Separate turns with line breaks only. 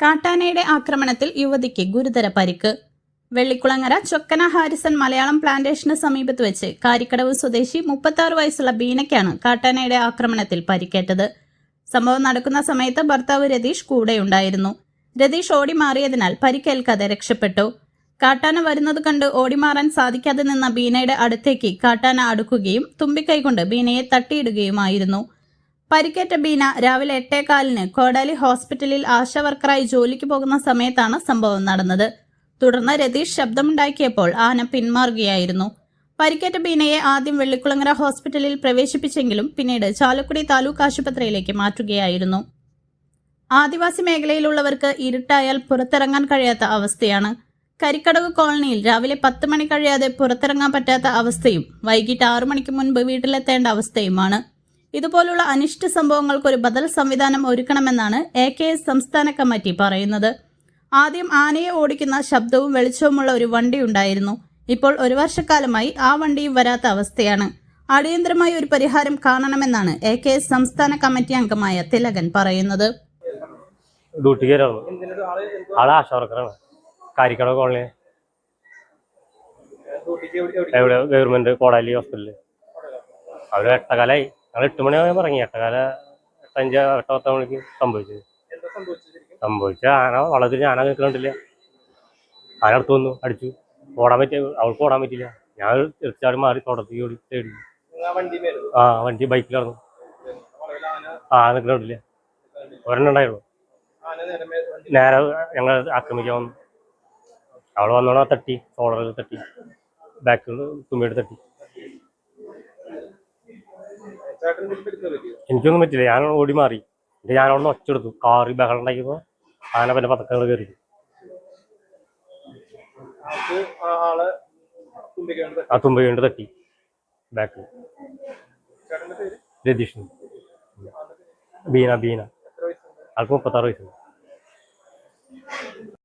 കാട്ടാനയുടെ ആക്രമണത്തിൽ യുവതിക്ക് ഗുരുതര പരിക്ക്. വെള്ളിക്കുളങ്ങര ചൊക്കന ഹാരിസൺ മലയാളം പ്ലാന്റേഷന് സമീപത്ത് വെച്ച് കാരിക്കടവ് സ്വദേശി മുപ്പത്തി വയസ്സുള്ള ബീനയ്ക്കാണ് കാട്ടാനയുടെ ആക്രമണത്തിൽ പരിക്കേറ്റത്. സംഭവം നടക്കുന്ന സമയത്ത് ഭർത്താവ് രതീഷ് കൂടെയുണ്ടായിരുന്നു. രതീഷ് ഓടി മാറിയതിനാൽ പരിക്കേൽക്കാതെ രക്ഷപ്പെട്ടു. കാട്ടാന വരുന്നത് കണ്ട് ഓടിമാറാൻ സാധിക്കാതെ നിന്ന ബീനയുടെ അടുത്തേക്ക് കാട്ടാന അടുക്കുകയും തുമ്പിക്കൈ കൊണ്ട് ബീനയെ തട്ടിയിടുകയുമായിരുന്നു. പരിക്കേറ്റ ബീന രാവിലെ എട്ടേകാലിന് കോടാലി ഹോസ്പിറ്റലിൽ ആശാവർക്കറായി ജോലിക്ക് പോകുന്ന സമയത്താണ് സംഭവം നടന്നത്. തുടർന്ന് രതീഷ് ശബ്ദമുണ്ടാക്കിയപ്പോൾ ആന പിന്മാറുകയായിരുന്നു. പരിക്കേറ്റ ബീനയെ ആദ്യം വെള്ളിക്കുളങ്ങര ഹോസ്പിറ്റലിൽ പ്രവേശിപ്പിച്ചെങ്കിലും പിന്നീട് ചാലക്കുടി താലൂക്ക് ആശുപത്രിയിലേക്ക് മാറ്റുകയായിരുന്നു. ആദിവാസി മേഖലയിലുള്ളവർക്ക് ഇരുട്ടായാൽ പുറത്തിറങ്ങാൻ കഴിയാത്ത അവസ്ഥയാണ്. കരിക്കടവ് കോളനിയിൽ രാവിലെ പത്ത് മണി കഴിയാതെ പുറത്തിറങ്ങാൻ പറ്റാത്ത അവസ്ഥയും വൈകിട്ട് ആറു മണിക്ക് മുൻപ് വീട്ടിലെത്തേണ്ട അവസ്ഥയുമാണ്. ഇതുപോലുള്ള അനിഷ്ട സംഭവങ്ങൾക്ക് ഒരു ബദൽ സംവിധാനം ഒരുക്കണമെന്നാണ് എ കെ എസ് സംസ്ഥാന കമ്മിറ്റി പറയുന്നത്. ആദ്യം ആനയെ ഓടിക്കുന്ന ശബ്ദവും വെളിച്ചവുമുള്ള ഒരു വണ്ടി ഉണ്ടായിരുന്നു. ഇപ്പോൾ ഒരു വർഷക്കാലമായി ആ വണ്ടിയും വരാത്ത അവസ്ഥയാണ്. അടിയന്തരമായി ഒരു പരിഹാരം കാണണമെന്നാണ് എ കെ എസ് സംസ്ഥാന കമ്മിറ്റി അംഗമായ തിലകൻ പറയുന്നത്.
ഗവൺമെന്റ് അവർ എട്ടകാലായി ഞങ്ങൾ എട്ട് മണിയാകുമ്പോൾ ഇറങ്ങി. എട്ടകാല എട്ടഞ്ച് എട്ട് പത്ത് മണിക്ക് സംഭവിച്ചത്? സംഭവിച്ച ആന വളത്തിൽ ആന കേൾക്കണ്ടില്ല ആന അടുത്ത് വന്നു അടിച്ചു. ഓടാൻ പറ്റിയ അവൾക്ക് ഓടാൻ പറ്റില്ല ഞാൻ തീർച്ചയായിട്ടും മാറി തുടർത്തി ഓടി തേടി. ആ വണ്ടി ബൈക്കിലായിരുന്നു ആ നിൽക്കണ്ടില്ല ഒരെണ്ണം ഉണ്ടായിരുന്നു. നേരെ ഞങ്ങൾ ആക്രമിക്കാൻ വന്നു. അവൾ വന്നോണ തട്ടി ഷോളറിൽ തട്ടി. ബാക്കിൽ തുമ്മിയുടെ തട്ടി. എനിക്കൊന്നും പറ്റില്ല. ഞാൻ ഓടി മാറി. എന്നിട്ട് ഞാൻ അവിടെ നിന്ന് ഒച്ചെടുത്തു കാറി ബഹളം ഉണ്ടാക്കിയപ്പോൾ ആന പിന്നെ പതക്കങ്ങൾ കയറി. ആ തുമ്പ കണ്ട് തട്ടി. ബാക്ക് രതീഷ് ബീന ബീന. ആൾക്ക് മുപ്പത്താറ് വയസ്സുണ്ട്.